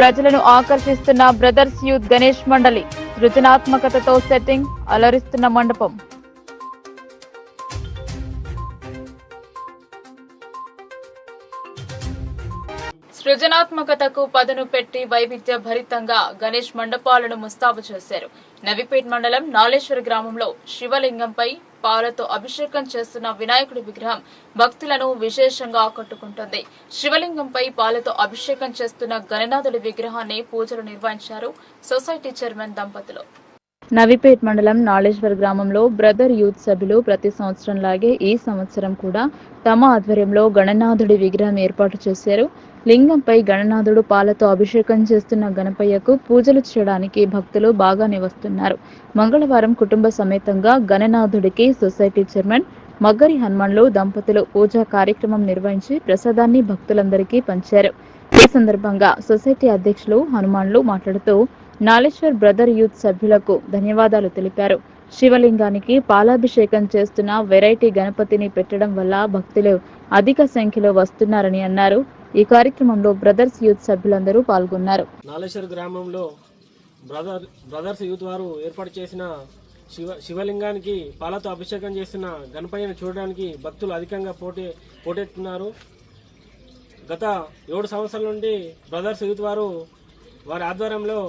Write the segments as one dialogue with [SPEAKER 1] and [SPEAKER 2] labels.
[SPEAKER 1] ప్రజలను ఆకర్షిస్తున్న brothers youth Ganesh మండలి సృజనాత్మకతతో setting అలరిస్తున్న మండపం. సృజనాత్మకతకు పదును పెట్టి వైవిధ్య భరితంగా గణేష్ మండపాలను ముస్తాబు చేశారు. నవిపేట్ మండలం నాలేశ్వర గ్రామంలో శివలింగంపై పాలతో అభిషేకం చేస్తున్న వినాయకుడి విగ్రహం భక్తులను విశేషంగా ఆకట్టుకుంటుంది. శివలింగంపై పాలతో అభిషేకం చేస్తున్న గణనాథుడి విగ్రహాన్ని పూజలు నిర్వహించారు సొసైటీ చైర్మన్ దంపతులు. నవిపేట్ మండలం నాళేశ్వర్ గ్రామంలో బ్రదర్ యూత్ సభ్యులు ప్రతి సంవత్సరం లాగే ఈ సంవత్సరం కూడా తమ ఆధ్వర్యంలో గణనాథుడి విగ్రహం ఏర్పాటు చేశారు. లింగంపై గణనాథుడు పాలతో అభిషేకం చేస్తున్న గణపయ్యకు పూజలు చేయడానికి భక్తులు బాగానే వస్తున్నారు మంగళవారం కుటుంబ సమేతంగా గణనాథుడికి సొసైటీ చైర్మన్ మగ్గరి హనుమాన్లు దంపతులు పూజా కార్యక్రమం నిర్వహించి ప్రసాదాన్ని భక్తులందరికీ పంచారు. ఈ సందర్భంగా సొసైటీ అధ్యక్షులు హనుమాన్లు మాట్లాడుతూ నాలేశ్వర్ బ్రదర్ యూత్ సభ్యులకు ధన్యవాదాలు తెలిపారు. శివలింగానికి పాలాభిషేకం చేస్తున్న వెరైటీ గణపతిని పెట్టడం వల్ల భక్తులు అధిక సంఖ్యలో వస్తున్నారని అన్నారు. ఈ కార్యక్రమంలో బ్రదర్స్ యూత్ సభ్యులందరూ పాల్గొన్నారు.
[SPEAKER 2] నాలేశ్వర్ గ్రామంలో బ్రదర్ బ్రదర్స్ యూత్ వారు ఏర్పాటు చేసిన శివ శివలింగానికి పాలతో అభిషేకం చేస్తున్న గణపయ్యను చూడడానికి భక్తులు అధికంగా పోటీ పోటెత్తున్నారు. గత ఏడు సంవత్సరాల నుండి బ్రదర్స్ యూత్ వారు వారి ఆధ్వర్యంలో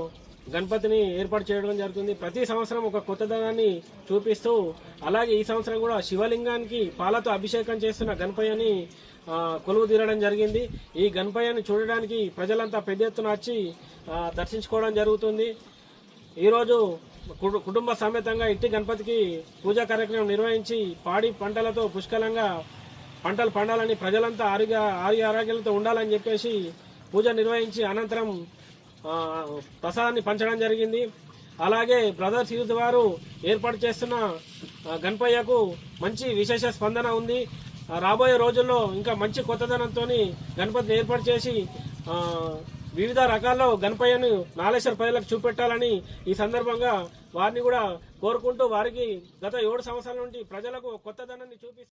[SPEAKER 2] గణపతిని ఏర్పాటు చేయడం జరుగుతుంది. ప్రతి సంవత్సరం ఒక కొత్తదనాన్ని చూపిస్తూ అలాగే ఈ సంవత్సరం కూడా శివలింగానికి పాలతో అభిషేకం చేస్తున్న గణపయ్యని కొలువు తీరడం జరిగింది. ఈ గణపయ్యని చూడడానికి ప్రజలంతా పెద్ద ఎత్తున వచ్చి దర్శించుకోవడం జరుగుతుంది. ఈరోజు కుటు- కుటుంబ సమేతంగా ఇట్టి గణపతికి పూజా కార్యక్రమం నిర్వహించి పాడి పంటలతో పుష్కలంగా పంటలు పండాలని ప్రజలంతా ఆరోగ్య ఆరోగ్య ఆరోగ్యాలతో ఉండాలని చెప్పేసి పూజ నిర్వహించి అనంతరం ప్రసాదాన్ని పంచడం జరిగింది. అలాగే బ్రదర్స్ యూత్ వారు ఏర్పాటు చేస్తున్న గణపయ్యకు మంచి విశేష స్పందన ఉంది. రాబోయే రోజుల్లో ఇంకా మంచి కొత్తదనంతో గణపతిని ఏర్పాటు చేసి వివిధ రకాల్లో గణపయ్యను నాలేశ్వర ప్రజలకు చూపెట్టాలని ఈ సందర్భంగా వారిని కూడా కోరుకుంటూ వారికి గత ఏడు సంవత్సరాల నుండి ప్రజలకు కొత్తదనాన్ని చూపి